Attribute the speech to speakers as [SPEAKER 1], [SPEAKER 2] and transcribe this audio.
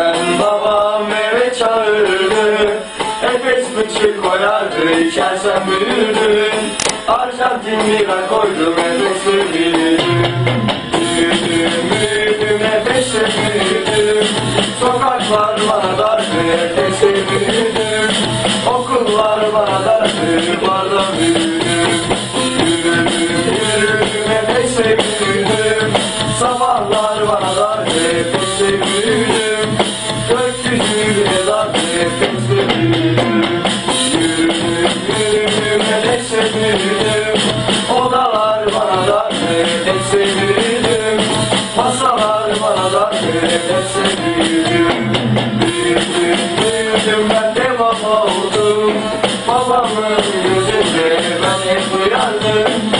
[SPEAKER 1] Küçükken babam eve çağırdı. Efes fıçı koyardı içersen büyüdün Arjantin bira koydum Efes'e büyüdüm Büyüdüm büyüdüm Efes'e büyüdüm Sokaklar bana dardı Efes'e büyüdüm Okullar bana dardı Barda büyüdüm. Yürüdüm yürüdüm Efes'e büyüdüm Sabahlar bana dardı Efes'e büyüdüm Dar nefesi büyüdüm Büyüdüm ben de baba Babamın gözünde ben hep